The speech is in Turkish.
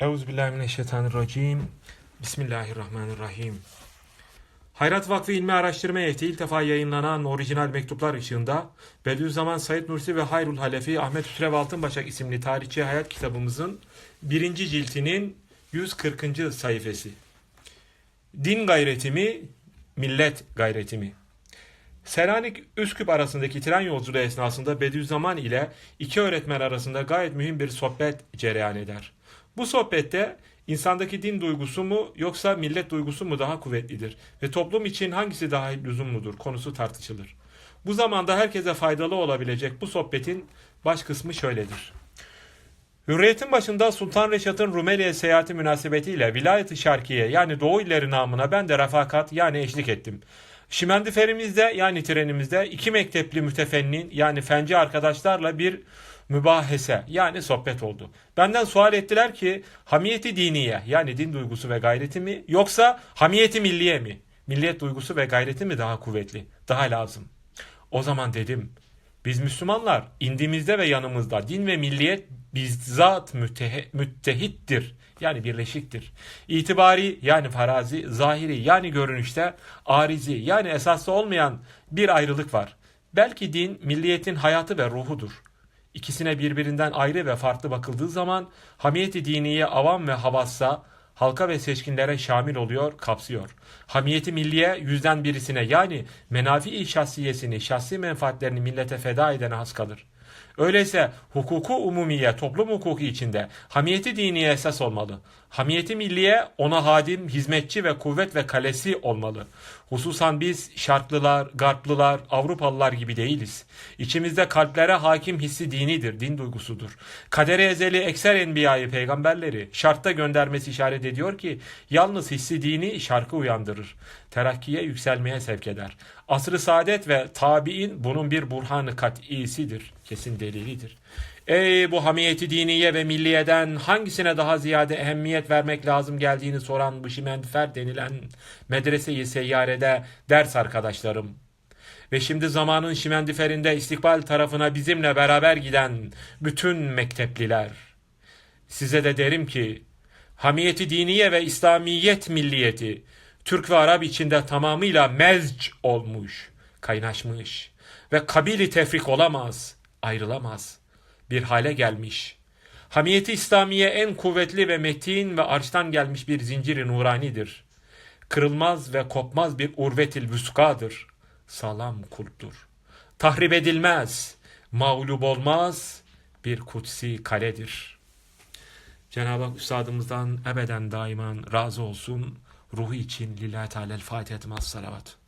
Euzubillahimineşşeytanirracim. Bismillahirrahmanirrahim. Hayrat Vakfı İlmi Araştırma Heyeti ilk defa yayınlanan orijinal mektuplar ışığında Bediüzzaman Said Nursi ve Hayrul Halefi Ahmet Hüsrev Altınbaşak isimli tarihçi hayat kitabımızın birinci ciltinin 140. sayfası. Din gayretimi, millet gayretimi. Selanik Üsküp arasındaki tren yolculuğu esnasında Bediüzzaman ile iki öğretmen arasında gayet mühim bir sohbet cereyan eder. Bu sohbette insandaki din duygusu mu yoksa millet duygusu mu daha kuvvetlidir ve toplum için hangisi daha lüzumludur konusu tartışılır. Bu zamanda herkese faydalı olabilecek bu sohbetin baş kısmı şöyledir. Hürriyet'in başında Sultan Reşat'ın Rumeli'ye seyahati münasebetiyle Vilayet-i Şarkiye yani Doğu illeri namına ben de refakat yani eşlik ettim. Şimendiferimizde yani trenimizde iki mektepli mütefennin yani fenci arkadaşlarla bir mübahese yani sohbet oldu. Benden sual ettiler ki hamiyeti diniye yani din duygusu ve gayreti mi yoksa hamiyeti milliye mi? Milliyet duygusu ve gayreti mi daha kuvvetli, daha lazım? O zaman dedim biz Müslümanlar indimizde ve yanımızda din ve milliyet bizzat mütehe, müttehittir. Yani birleşiktir. İtibari yani farazi, zahiri yani görünüşte arizi yani esaslı olmayan bir ayrılık var. Belki din milliyetin hayatı ve ruhudur. İkisine birbirinden ayrı ve farklı bakıldığı zaman hamiyeti diniye avam ve havassa halka ve seçkinlere şamil oluyor, kapsıyor. Hamiyeti milliye yüzden birisine yani menafi şahsiyesini, şahsi menfaatlerini millete feda edene has kalır. Öyleyse hukuku umumiye, toplum hukuku içinde hamiyeti diniye esas olmalı. Hamiyeti milliye ona hadim, hizmetçi ve kuvvet ve kalesi olmalı. Hususan biz şarklılar, garplılar, Avrupalılar gibi değiliz. İçimizde kalplere hakim hissi dinidir, din duygusudur. Kaderi ezeli ekser enbiyayı peygamberleri şartta göndermesi işaret ediyor ki yalnız hissi dini şarkı uyandırır. Terakkiye yükselmeye sevk eder. Asr-ı saadet ve tabi'in bunun bir burhanı kat'isidir, kesin delilidir. Ey bu hamiyeti diniye ve milliyeden hangisine daha ziyade ehemmiyet vermek lazım geldiğini soran bu şimendifer denilen medreseyi seyyarede ders arkadaşlarım. Ve şimdi zamanın şimendiferinde istikbal tarafına bizimle beraber giden bütün mektepliler. Size de derim ki hamiyeti diniye ve İslamiyet milliyeti Türk ve Arap içinde tamamıyla mezc olmuş, kaynaşmış ve kabili tefrik olamaz, ayrılamaz bir hale gelmiş. Hamiyeti İslamiye en kuvvetli ve metin ve arştan gelmiş bir zinciri nuranidir. Kırılmaz ve kopmaz bir urvetil vüskadır. Sağlam kulptur. Tahrip edilmez, mağlup olmaz bir kutsi kaledir. Cenab-ı Hak Üstadımızdan ebeden daiman razı olsun. Ruhu için lillahi teala'l Fatiha salavat.